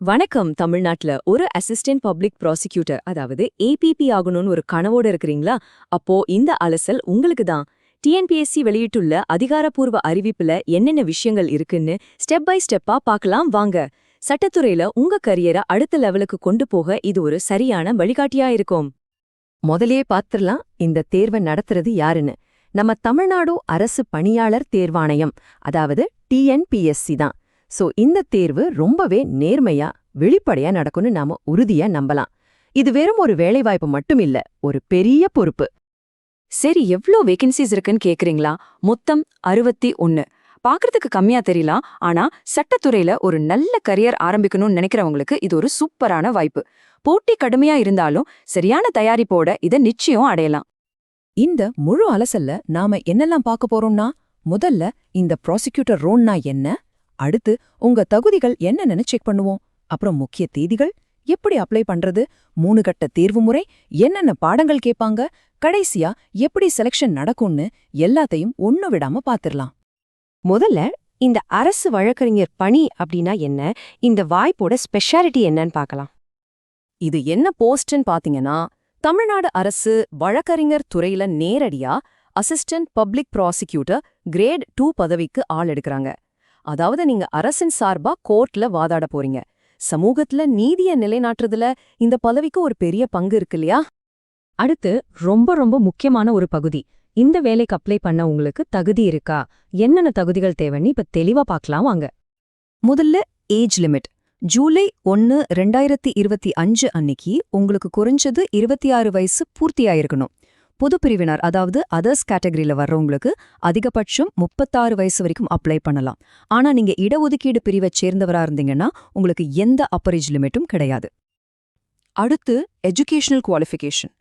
வணக்கம். தமிழ்நாட்டுல ஒரு அசிஸ்டன்ட் பப்ளிக் ப்ராசிக்யூட்டர் அதாவது ஏபிபி ஆகணும்னு ஒரு கனவோட இருக்கிறீங்களா? அப்போ இந்த அலசல் உங்களுக்கு தான் டிஎன்பிஎஸ்சி வெளியிட்டுள்ள அதிகாரப்பூர்வ அறிவிப்புல என்னென்ன விஷயங்கள் இருக்குன்னு ஸ்டெப் பை ஸ்டெப்பா பார்க்கலாம் வாங்க. சட்டத்துறையில உங்க கரியரை அடுத்த லெவலுக்கு கொண்டு போக இது ஒரு சரியான வழிகாட்டியா இருக்கும். முதலே பார்த்துடலாம் இந்த தேர்வை நடத்துறது யாருன்னு. நம்ம தமிழ்நாடு அரசு பணியாளர் தேர்வாணையம் அதாவது டிஎன்பிஎஸ்சி தான். சோ இந்த தேர்வு ரொம்பவே நேர்மையா வெளிப்படையா நடக்கும்னு நாம உறுதியா நம்பலாம். இது வெறும் ஒரு வேலைவாய்ப்பு மட்டும் இல்ல ஒரு பெரிய பொறுப்பு. சரி எவ்ளோ வேகன்சிஸ் இருக்குன்னு கேக்குறீங்களா? மொத்தம் அறுபத்தி ஒன்னு. பாக்குறதுக்கு கம்மியா தெரியலாம் ஆனா சட்டத்துறையில ஒரு நல்ல கரியர் ஆரம்பிக்கணும்னு நினைக்கிறவங்களுக்கு இது ஒரு சூப்பரான வாய்ப்பு. போட்டி கடுமையா இருந்தாலும் சரியான தயாரிப்போட இதை நிச்சயம் அடையலாம். இந்த முழு அலசல்ல நாம என்னெல்லாம் பார்க்க போறோம்னா முதல்ல இந்த ப்ராசிக்யூட்டர் ரோன்னா என்ன? அடுத்து உங்க தகுதிகள் என்னென்னு செக் பண்ணுவோம். அப்புறம் முக்கிய தேதிகள் எப்படி அப்ளை பண்றது மூணு கட்ட தேர்வு முறை என்னென்ன பாடங்கள் கேட்பாங்க கடைசியா எப்படி செலக்ஷன் நடக்கும்னு எல்லாத்தையும் ஒண்ணு விடாம பாத்திரலாம். முதல்ல இந்த அரசு வழக்கறிஞர் பணி அப்படின்னா என்ன இந்த வாய்ப்போட ஸ்பெஷாலிட்டி என்னன்னு பார்க்கலாம். இது என்ன போஸ்ட்னு பாத்தீங்கன்னா தமிழ்நாடு அரசு வழக்கறிஞர் துறையில நேரடியா assistant public prosecutor grade two பதவிக்கு ஆள் எடுக்கறாங்க. அதாவது நீங்க அரசின் சார்பா கோர்ட்ல வாதாட போறீங்க. சமூகத்துல நீதிய நிலைநாட்டுறதுல இந்த பதவிக்கு ஒரு பெரிய பங்கு இருக்கு இல்லையா? அடுத்து ரொம்ப ரொம்ப முக்கியமான ஒரு பகுதி. இந்த வேலைக்கு அப்ளை பண்ண உங்களுக்கு தகுதி இருக்கா? என்னென்ன தகுதிகள் தேவைன்னு இப்ப தெளிவா பார்க்கலாம் வாங்க. முதல்ல ஏஜ் லிமிட். ஜூலை ஒன்னு ரெண்டாயிரத்தி இருபத்தி அஞ்சு அன்னைக்கு உங்களுக்கு குறைஞ்சது இருபத்தி ஆறு வயசு பூர்த்தியாயிருக்கணும். பொது பிரிவினர் அதாவது அதர்ஸ் கேட்டகரியில் வர்றவங்களுக்கு அதிகபட்சம் முப்பத்தாறு வயசு வரைக்கும் அப்ளை பண்ணலாம். ஆனா நீங்க இடஒதுக்கீடு பிரிவை சேர்ந்தவரா இருந்தீங்கன்னா உங்களுக்கு எந்த அப்பரேஜ் லிமிட்டும் கிடையாது. அடுத்து எஜுகேஷனல் குவாலிஃபிகேஷன்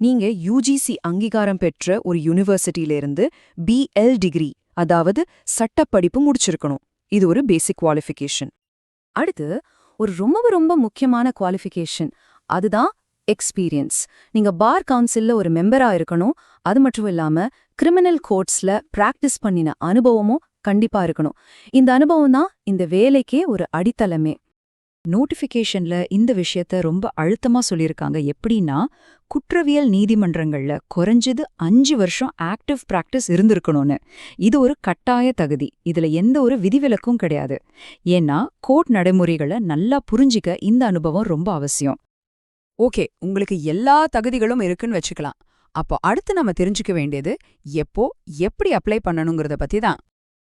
நீங்க யூஜிசி அங்கீகாரம் பெற்ற ஒரு யூனிவர்சிட்டியிலிருந்து பிஎல் டிகிரி அதாவது சட்டப்படிப்பு முடிச்சிருக்கணும். இது ஒரு பேசிக் குவாலிஃபிகேஷன் அடுத்து ஒரு ரொம்ப ரொம்ப முக்கியமான குவாலிஃபிகேஷன் அதுதான் எக்ஸ்பீரியன்ஸ் நீங்க பார் கவுன்சில்ல ஒரு மெம்பரா இருக்கணும். அது மட்டும் இல்லாம கிரிமினல் கோர்ட்ஸ்ல பிராக்டிஸ் பண்ணின அனுபவமும் கண்டிப்பா இருக்கணும். இந்த அனுபவம் தான் இந்த வேலைக்கே ஒரு அடித்தளமே. நோட்டிஃபிகேஷன்ல இந்த விஷயத்த ரொம்ப அழுத்தமா சொல்லியிருக்காங்க. எப்படின்னா குற்றவியல் நீதிமன்றங்கள்ல குறைஞ்சது அஞ்சு வருஷம் ஆக்டிவ் பிராக்டிஸ் இருந்திருக்கணும்னு. இது ஒரு கட்டாய தகுதி. இதுல எந்த ஒரு விதிவிலக்கும் கிடையாது. ஏன்னா கோர்ட் நடைமுறைகளை நல்லா புரிஞ்சிக்க இந்த அனுபவம் ரொம்ப அவசியம். ஓகே உங்களுக்கு எல்லா தகுதிகளும் இருக்குன்னு வச்சுக்கலாம். அப்போ அடுத்து நம்ம தெரிஞ்சுக்க வேண்டியது எப்போ எப்படி அப்ளை பண்ணணுங்கிறத பத்தி தான்.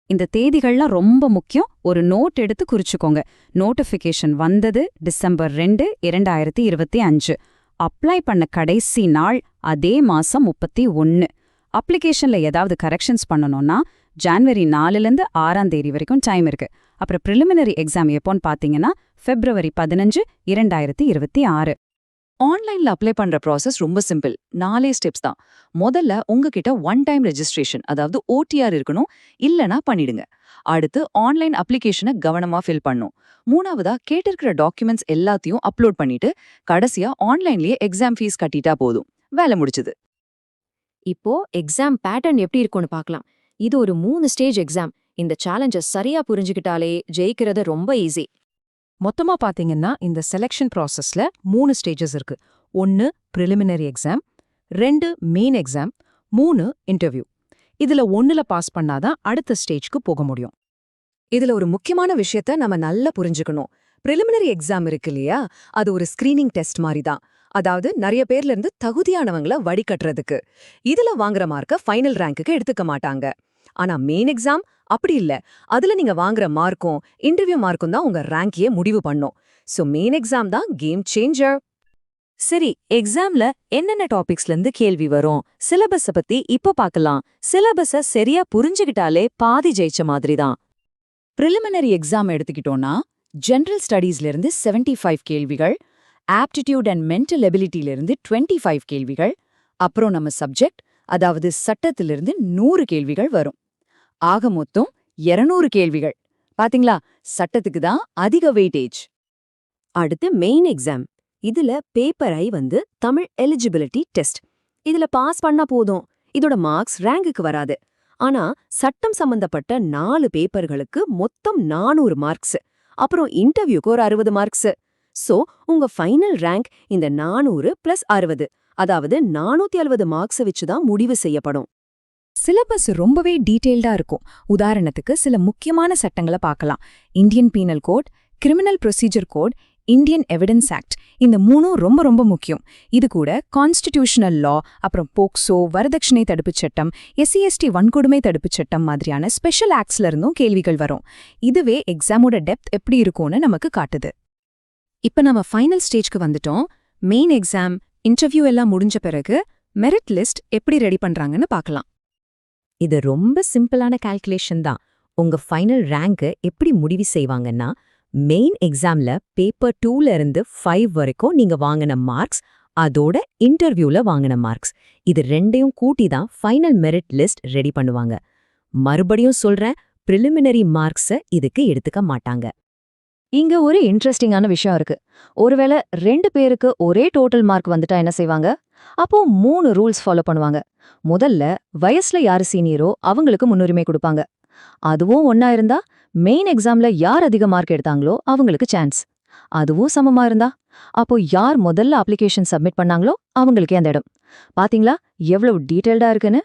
இந்த தேதிகள்லாம் ரொம்ப முக்கியம். ஒரு நோட் எடுத்து குறிச்சுக்கோங்க. நோட்டிஃபிகேஷன் வந்தது டிசம்பர் ரெண்டு இரண்டாயிரத்தி இருபத்தி அஞ்சு. அப்ளை பண்ண கடைசி நாள் அதே மாசம் முப்பத்தி ஒன்னு. அப்ளிகேஷன்ல ஏதாவது கரெக்ஷன்ஸ் பண்ணணும்னா ஜான்வரி நாலுலேருந்து ஆறாம் தேதி வரைக்கும் டைம் இருக்கு. அப்புறம் ப்ரிலிமினரி எக்ஸாம் எப்போன்னு பார்த்தீங்கன்னா ஃபெப்ரவரி பதினஞ்சு இரண்டாயிரத்தி இருபத்தி ஆறு. ஆன்லைன்ல அப்ளை பண்ற ப்ராசஸ் ரொம்ப சிம்பிள் நாலே ஸ்டெப்ஸ் தான். முதல்ல உங்ககிட்ட ஒன் டைம் ரெஜிஸ்ட்ரேஷன் அதாவது ஓடிஆர் இருக்கணும். இல்லனா பண்ணிடுங்க. அடுத்து ஆன்லைன் அப்ளிகேஷனை கவனமா ஃபில் பண்ணும் மூணாவதா கேட்டிருக்கிற டாக்குமெண்ட்ஸ் எல்லாத்தையும் அப்லோட் பண்ணிட்டு கடைசியா ஆன்லைன்லயே எக்ஸாம் ஃபீஸ் கட்டிட்டா போதும். வேலை முடிச்சது. இப்போ எக்ஸாம் பேட்டர்ன் எப்படி இருக்கும்னு பார்க்கலாம். இது ஒரு மூணு ஸ்டேஜ் எக்ஸாம் இந்த சேலஞ்சை சரியா புரிஞ்சுக்கிட்டாலே ஜெயிக்கிறது ரொம்ப ஈஸி மொத்தமா பாத்தீங்கன்னா இந்த செலெக்ஷன் ப்ராசஸ்ல மூணு ஸ்டேஜஸ் இருக்கு. ஒன்னு ப்ரிலிமினரி எக்ஸாம் ரெண்டு மெயின் எக்ஸாம் மூணு இன்டர்வியூ இதுல ஒன்னுல பாஸ் பண்ணாதான் அடுத்த ஸ்டேஜ்க்கு போக முடியும். இதுல ஒரு முக்கியமான விஷயத்த நம்ம நல்லா புரிஞ்சுக்கணும். ப்ரிலிமினரி எக்ஸாம் இருக்கு இல்லையா? அது ஒரு ஸ்கிரீனிங் டெஸ்ட் மாதிரி தான் அதாவது நிறைய பேர்ல இருந்து தகுதியானவங்கள வடிகட்டுறதுக்கு. இதுல வாங்குற மார்க்க ஃபைனல் ரேங்க்குக்கு எடுத்துக்க மாட்டாங்க. ஆனா மெயின் எக்ஸாம் அப்படி இல்ல. அதுல நீங்க வாங்குற மார்க்கும் இன்டர்வியூ மார்க்கும் தான் உங்க ரேங்கையே முடிவு பண்ணும். சோ மெயின் எக்ஸாம் தான் கேம் சேஞ்சர் சரி எக்ஸாம்ல என்னென்ன டாபிக்ஸ்ல இருந்து கேள்வி வரும்? சிலபஸ பத்தி இப்ப பார்க்கலாம் சிலபஸ சரியா புரிஞ்சுகிட்டாலே பாதி ஜெயிச்ச மாதிரி தான். ப்ரிலிமினரி எக்ஸாம் எடுத்துக்கிட்டோம்னா ஜென்ரல் ஸ்டடீஸ்ல இருந்து செவன்டி ஃபைவ் கேள்விகள் ஆப்டிடியூட் அண்ட் மென்டல் எபிலிட்டில இருந்து டுவெண்ட்டி ஃபைவ் கேள்விகள் அப்புறம் நம்ம சப்ஜெக்ட் அதாவது சட்டத்திலிருந்து நூறு கேள்விகள் வரும். ஆக மொத்தம் இருநூறு கேள்விகள். பாத்தீங்களா? சட்டத்துக்கு தான் அதிக வெயிட்டேஜ் அடுத்து மெயின் எக்ஸாம் இதுல பேப்பர் ஐ வந்து தமிழ் எலிஜிபிலிட்டி டெஸ்ட் இதுல பாஸ் பண்ணா போதும். இதோட மார்க்ஸ் ரேங்குக்கு வராது. ஆனா சட்டம் சம்பந்தப்பட்ட நாலு பேப்பர்களுக்கு மொத்தம் நானூறு மார்க்ஸ் அப்புறம் இன்டர்வியூக்கு ஒரு அறுபது மார்க்ஸ் சோ உங்க ஃபைனல் ரேங்க் இந்த நானூறு பிளஸ் அறுபது. அதாவது நானூத்தி அறுபது மார்க்ஸை வச்சுதான் முடிவு செய்யப்படும். சிலபஸ் ரொம்பவே டீட்டெயில்டா இருக்கும். உதாரணத்துக்கு சில முக்கியமான சட்டங்களை பார்க்கலாம். Indian penal code criminal procedure code Indian evidence act இந்த மூணும் ரொம்ப ரொம்ப முக்கியம். இது கூட கான்ஸ்டிடியூஷனல் லா அப்புறம் போக்சோ வரதட்சணை தடுப்புச் சட்டம் எஸ்சிஎஸ்டி வன்கொடுமை தடுப்புச் சட்டம் மாதிரியான ஸ்பெஷல் ஆக்ட்ஸ்ல இருந்தும் கேள்விகள் வரும். இதுவே எக்ஸாமோட டெப்த் எப்படி இருக்கும்னு நமக்கு காட்டுது. இப்ப நம்ம ஃபைனல் ஸ்டேஜ்க்கு வந்துட்டோம். மெயின் எக்ஸாம் இன்டர்வியூ எல்லாம் முடிஞ்ச பிறகு மெரிட் லிஸ்ட் எப்படி ரெடி பண்றாங்கன்னு பார்க்கலாம். இது ரொம்ப சிம்பிளான கால்குலேஷன் தான். உங்க ஃபைனல் ரேங்க்கு எப்படி முடிவு செய்வாங்கன்னா மெயின் எக்ஸாம்ல பேப்பர் டூல இருந்து ஃபைவ் வரைக்கும் நீங்க வாங்கின மார்க்ஸ் அதோட இன்டர்வியூல வாங்கின மார்க்ஸ் இது ரெண்டையும் கூட்டி தான் ஃபைனல் மெரிட் லிஸ்ட் ரெடி பண்ணுவாங்க. மறுபடியும் சொல்றேன் பிரிலிமினரி மார்க்ஸ இதுக்கு எடுத்துக்க மாட்டாங்க. இங்க ஒரு இன்ட்ரெஸ்டிங்கான விஷயம் இருக்கு. ஒருவேளை ரெண்டு பேருக்கு ஒரே டோட்டல் மார்க் வந்துட்டா என்ன செய்வாங்க? அப்போ மூணு ரூல்ஸ் ஃபாலோ பண்ணுவாங்க. முதல்ல வயசுல யாரு சீனியரோ அவங்களுக்கு முன்னுரிமை கொடுப்பாங்க. அதுவும் ஒன்னா இருந்தா மெயின் எக்ஸாம்ல யார் அதிக மார்க் எடுத்தாங்களோ அவங்களுக்கு சான்ஸ் அதுவும் சமமா இருந்தா. அப்போ யார் முதல்ல அப்ளிகேஷன் சப்மிட் பண்ணாங்களோ அவங்களுக்கே அந்த இடம். பாத்தீங்களா? எவ்வளவு டீட்டெயில்டா இருக்குன்னு?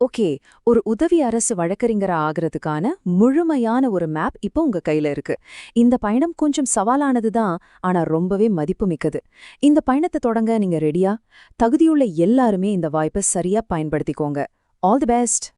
ஓகே ஒரு உதவி அரசு வழக்கறிஞரா ஆகிறதுக்கான முழுமையான ஒரு மேப் இப்போ உங்க கையில இருக்கு. இந்த பயணம் கொஞ்சம் சவாலானது தான் ஆனா ரொம்பவே மதிப்புமிக்கது இந்த பயணத்தை தொடங்க நீங்க ரெடியா தகுதியுள்ள எல்லாருமே இந்த வாய்ப்பை சரியா பயன்படுத்திக்கோங்க. All the best